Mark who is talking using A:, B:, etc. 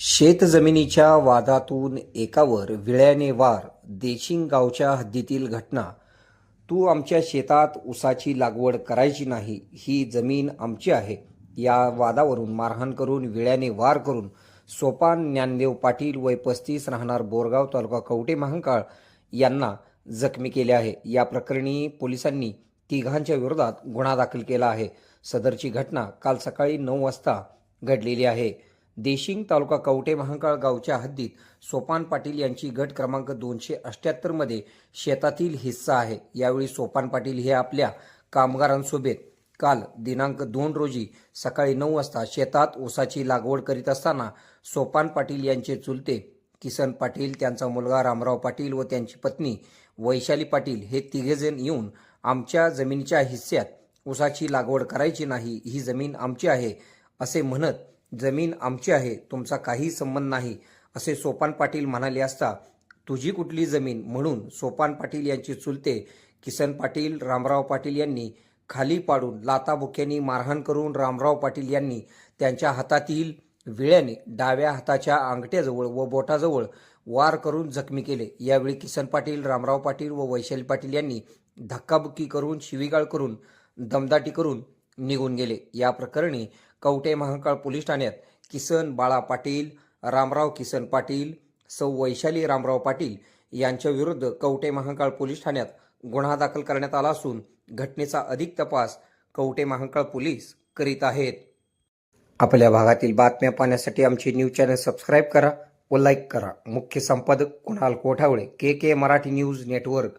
A: शेतजमिनीच्या वादातून एकावर विळ्याने वार देशिंग गावच्या हद्दीतील घटना. तू आमच्या शेतात ऊसाची लागवड करायची नाही ही जमीन आमची आहे. या वादावरून मारहाण करून विळ्याने वार करून सोपान ज्ञानदेव पाटील वय पस्तीस राहणार बोरगाव तालुका कवटे महांकाळ यांना जखमी केले आहे. या प्रकरणी पोलिसांनी तिघांच्या विरोधात गुन्हा दाखल केला आहे. सदरची घटना काल सकाळी नऊ वाजता घडलेली आहे. देशिंग तालुका कवटे महांकाळ गावच्या हद्दीत सोपान पाटील यांची गट क्रमांक दोनशे अष्ट्याहत्तरमध्ये शेतातील हिस्सा आहे. यावेळी सोपान पाटील हे आपल्या कामगारांसोबत काल दिनांक दोन रोजी सकाळी नऊ वाजता शेतात ऊसाची लागवड करीत असताना सोपान पाटील यांचे चुलते किसन पाटील त्यांचा मुलगा रामराव पाटील व त्यांची पत्नी वैशाली पाटील हे तिघेजण येऊन आमच्या जमिनीच्या हिस्स्यात ऊसाची लागवड करायची नाही ही जमीन आमची आहे असे म्हणत जमीन आमची आहे तुमचा काही संबंध नाही असे सोपान पाटील म्हणाले असता तुझी कुठली जमीन? म्हणून सोपान पाटील यांचे चुलते किसन पाटील रामराव पाटील यांनी खाली पाडून लाताबुक्यांनी मारहाण करून रामराव पाटील यांनी त्यांच्या हातातील विळ्याने डाव्या हाताच्या अंगठ्याजवळ व बोटाजवळ वार करून जखमी केले. यावेळी किसन पाटील रामराव पाटील व वैशाली पाटील यांनी धक्काबुक्की करून शिवीगाळ करून दमदाटी करून निघून गेले. या प्रकरणी कवटे महाकाळ पोलीस ठाण्यात किसन बाळा पाटील रामराव किसन पाटील सौ वैशाली रामराव पाटील यांच्या विरुद्ध कवटे महाकाळ पोलीस ठाण्यात गुन्हा दाखल करण्यात आला असून घटनेचा अधिक तपास कवटे महाकाळ पोलीस करीत आहेत. आपल्या भागातील बातम्या पाहण्यासाठी आमचे न्यूज चॅनल सबस्क्राईब करा व लाईक करा. मुख्य संपादक Kunal Kothavale K K Marathi news network.